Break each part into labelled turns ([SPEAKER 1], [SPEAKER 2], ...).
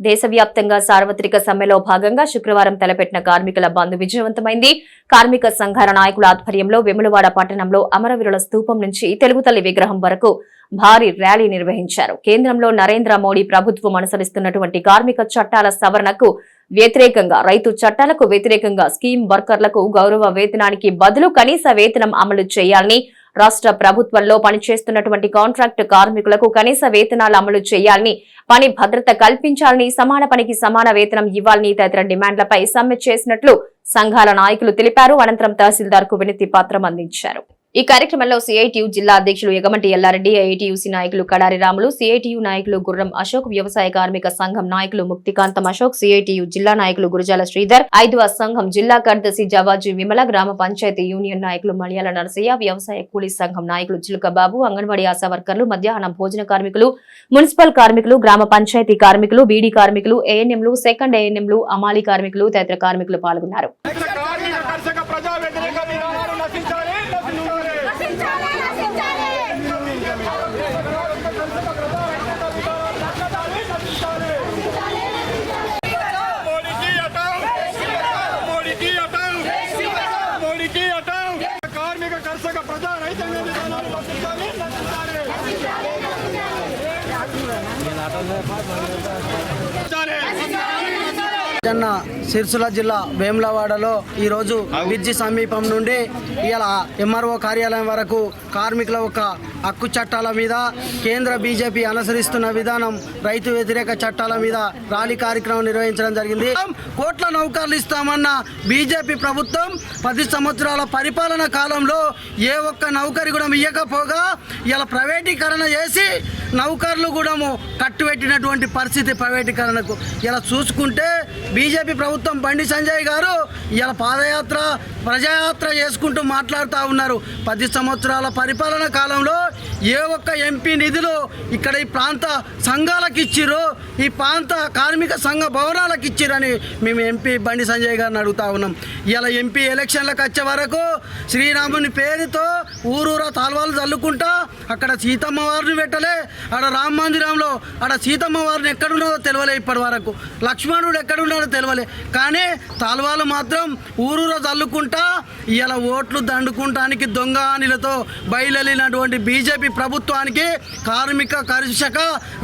[SPEAKER 1] దేశవ్యాప్తంగా సార్వత్రిక సమ్మెలో భాగంగా శుక్రవారం తలపెట్టిన కార్మికుల బంద్ విజయవంతమైంది. కార్మిక సంఘాల నాయకుల ఆధ్వర్యంలో వెములవాడ పట్టణంలో అమరవీరుల స్తూపం నుంచి తెలుగుతల్లి విగ్రహం వరకు భారీ ర్యాలీ నిర్వహించారు. కేంద్రంలో నరేంద్ర మోడీ ప్రభుత్వం అనుసరిస్తున్నటువంటి కార్మిక చట్టాల సవరణకు వ్యతిరేకంగా రైతు చట్టాలకు వ్యతిరేకంగా స్కీమ్ వర్కర్లకు గౌరవ వేతనానికి బదులు కనీస వేతనం అమలు చేయాలని రాష్ట్ర ప్రభుత్వంలో పనిచేస్తున్నటువంటి కాంట్రాక్ట్ కార్మికులకు కనీస వేతనాలు అమలు చేయాలని పని భద్రత కల్పించాలని సమాన పనికి సమాన వేతనం ఇవ్వాలని తదితర డిమాండ్లపై సమ్మె చేసినట్లు సంఘాల నాయకులు తెలిపారు. అనంతరం తహసీల్దార్కు వినతి పత్రం అందించారు. ఈ కార్యక్రమంలో సిఐటియు జిల్లా అధ్యక్షులు ఎగమంటి ఎల్లారెడ్డి ఐఐటియుసి నాయకులు కడారి రాములు సిఐటియు నాయకులు గుర్రం అశోక్ వ్యవసాయ కార్మిక సంఘం నాయకులు ముక్తికాంతం అశోక్ సిఐటియు జిల్లా నాయకులు గురుజాల శ్రీధర్ ఐదవ సంఘం జిల్లా కార్యదర్శి జవాజీ విమల గ్రామ పంచాయతీ యూనియన్ నాయకులు మలయాళ నరసయ్య వ్యవసాయ కూలీ సంఘం నాయకులు చిలుక బాబు అంగన్వాడీ ఆశా వర్కర్లు మధ్యాహ్నం భోజన కార్మికులు మున్సిపల్ కార్మికులు గ్రామ పంచాయతీ కార్మికులు బీడీ కార్మికులు ఏఎన్ఎంలు సెకండ్ ఏఎన్ఎంలు అమాలి కార్మికులు తదితర కార్మికులు పాల్గొన్నారు.
[SPEAKER 2] आता
[SPEAKER 3] జన్న సిరిసిల్ల జిల్లా వేములవాడలో ఈరోజు బ్రిడ్జి సమీపం నుండి ఇలా ఎంఆర్ఓ కార్యాలయం వరకు కార్మికుల యొక్క హక్కు చట్టాల మీద కేంద్ర బీజేపీ అనుసరిస్తున్న విధానం రైతు వ్యతిరేక చట్టాల మీద ర్యాలీ కార్యక్రమం నిర్వహించడం జరిగింది. కోట్ల నౌకర్లు ఇస్తామన్న బీజేపీ ప్రభుత్వం పది సంవత్సరాల పరిపాలన కాలంలో ఏ ఒక్క నౌకరి కూడా ఇయ్యకపోగా ఇలా ప్రైవేటీకరణ చేసి నౌకర్లు కూడా కట్టుబెట్టినటువంటి పరిస్థితి ప్రైవేటీకరణకు. ఇలా చూసుకుంటే బీజేపీ ప్రభుత్వం బండి సంజయ్ గారు ఇలా పాదయాత్ర ప్రజాయాత్ర చేసుకుంటూ మాట్లాడుతూ ఉన్నారు. పది సంవత్సరాల పరిపాలన కాలంలో ఏ ఒక్క ఎంపీ నిధులు ఇక్కడ ఈ ప్రాంత సంఘాలకు ఇచ్చిర్రు ఈ ప్రాంత కార్మిక సంఘ భవనాలకు ఇచ్చిరని మేము ఎంపీ బండి సంజయ్ గారిని అడుగుతా ఉన్నాం. ఇలా ఎంపీ ఎలక్షన్లకు వచ్చే వరకు శ్రీరాముని పేరుతో ఊరూరా తాల్వాలు చల్లుకుంటా అక్కడ సీతమ్మ వారిని పెట్టలే ఆడ రామ మందిరంలో ఆడ సీతమ్మ వారిని ఎక్కడున్నారో తెలియలే ఇప్పటి వరకు. లక్ష్మణుడు ఎక్కడున్నాడో తెలియలే కానీ తాల్వాలు మాత్రం ఊరూరా చల్లుకుంటా ఇలా ఓట్లు దండుకుంటానికి దొంగ ఆనిలతో బయలుదేరినటువంటి బీజేపీ ప్రభుత్వానికి కార్మిక కర్షక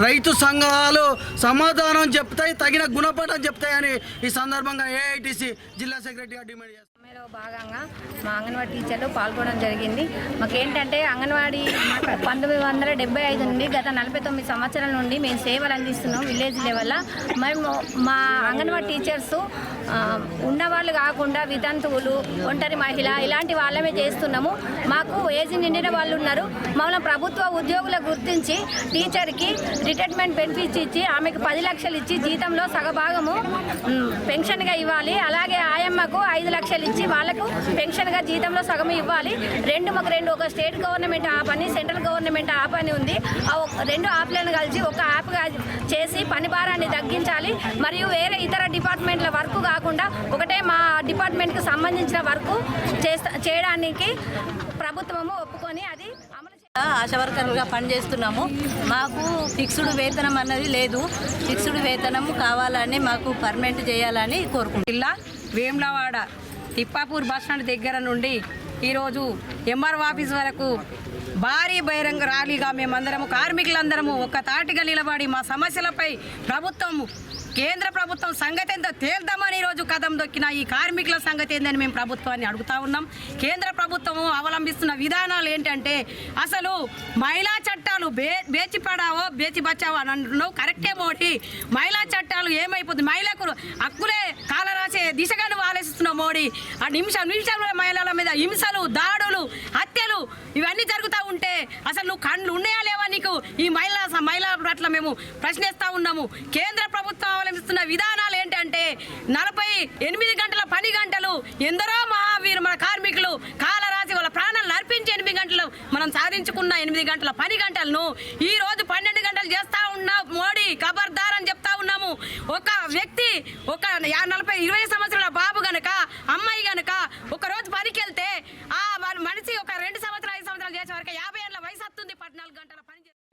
[SPEAKER 3] రైతు సంఘాలు సమాధానం చెప్తాయి తగిన గుణపాఠం చెప్తాయని ఈ సందర్భంగా ఏఐటీసీ జిల్లా సెక్రటరీగా డిమాండ్ చేస్తారు
[SPEAKER 4] సమ్మెలో భాగంగా మా అంగన్వాడీ టీచర్లు పాల్గొనడం జరిగింది. మాకేంటంటే అంగన్వాడీ పంతొమ్మిది వందల డెబ్బై ఐదు నుండి గత నలభై తొమ్మిది సంవత్సరాల నుండి మేము సేవలు అందిస్తున్నాం విలేజ్ లెవెల్లో. మేము మా అంగన్వాడీ టీచర్స్ ఉన్నవాళ్ళు కాకుండా వితంతువులు ఒంటరి మహిళ ఇలాంటి వాళ్ళమే చేస్తున్నాము. మాకు ఏజ్ నిండిన వాళ్ళు ఉన్నారు. మమ్మల్ని ప్రభుత్వ ఉద్యోగుల గుర్తించి టీచర్కి రిటైర్మెంట్ బెనిఫిట్స్ ఇచ్చి ఆమెకు పది లక్షలు ఇచ్చి జీతంలో సగభాగము పెన్షన్గా ఇవ్వాలి. అలాగే ఆయమ్మకు ఐదు లక్షలు ఇచ్చి వాళ్ళకు పెన్షన్గా జీతంలో సగం ఇవ్వాలి. రెండు మాకు రెండు ఒక స్టేట్ గవర్నమెంట్ ఆ పని సెంట్రల్ గవర్నమెంట్ ఆ పని ఉంది. ఆ రెండు యాప్లను కలిసి ఒక యాప్గా చేసి పని భారాన్ని తగ్గించాలి. మరియు వేరే ఇతర డిపార్ట్మెంట్ల వర్క్ కాకుండా ఒకటే మా డిపార్ట్మెంట్కి సంబంధించిన వర్క్ చేస్తా చేయడానికి ప్రభుత్వము ఒప్పుకొని అది అమలు
[SPEAKER 5] ఆశా వర్కర్లుగా పనిచేస్తున్నాము. మాకు ఫిక్స్డ్ వేతనం అన్నది లేదు. ఫిక్స్డ్ వేతనం కావాలని మాకు పర్మనెంట్ చేయాలని కోరుకుంటున్నాం.
[SPEAKER 6] జిల్లా వేములవాడ తిప్పాపూర్ బస్ స్టాండ్ దగ్గర నుండి ఈరోజు ఎంఆర్ఓ ఆఫీస్ వరకు భారీ బహిరంగ ర్యాలీగా మేమందరము కార్మికులందరము ఒక తాటిగా నిలబడి మా సమస్యలపై ప్రభుత్వం కేంద్ర ప్రభుత్వం సంగతి ఎంతో తేల్దామని ఈరోజు కదం దొక్కిన ఈ కార్మికుల సంగతి ఏందని మేము ప్రభుత్వాన్ని అడుగుతా ఉన్నాం. కేంద్ర ప్రభుత్వం అవలంబిస్తున్న విధానాలు ఏంటంటే అసలు మహిళా చట్టాలు బే బేచి పడావో బేచి బచావో అని అంటున్నావు కరెక్టే మోడీ. మహిళా చట్టాలు ఏమైపోతుంది? మహిళకు హక్కులే కాలరాసే దిశగా నువ్వు ఆలోచిస్తున్నావు మోడీ. ఆ నిమిషం నిమిషంలో మహిళల మీద హింసలు దాడులు హత్యలు ఇవన్నీ జరుగుతూ ఉంటే అసలు నువ్వు కళ్ళు ఉన్నాయా లేవా నీకు? ఈ మహిళా మహిళల పట్ల మేము ప్రశ్నిస్తూ ఉన్నాము. కేంద్ర ప్రభుత్వం అవలంబిస్తున్న విధానాలు ఏంటంటే నలభై ఎనిమిది గంటల పని గంటలు ఎందరో మా మన కార్మికులు కాలరాసి వాళ్ళ ప్రాణాలు అర్పించి ఎనిమిది గంటలు మనం సాధించుకున్న ఎనిమిది గంటల పని గంటలను ఈ రోజు పన్నెండు గంటలు చేస్తా ఉన్న. మోడీ ఖబర్దార్ అని చెప్తా ఉన్నాము. ఒక వ్యక్తి ఒక యా- నలభై ఇరవై సంవత్సరాలు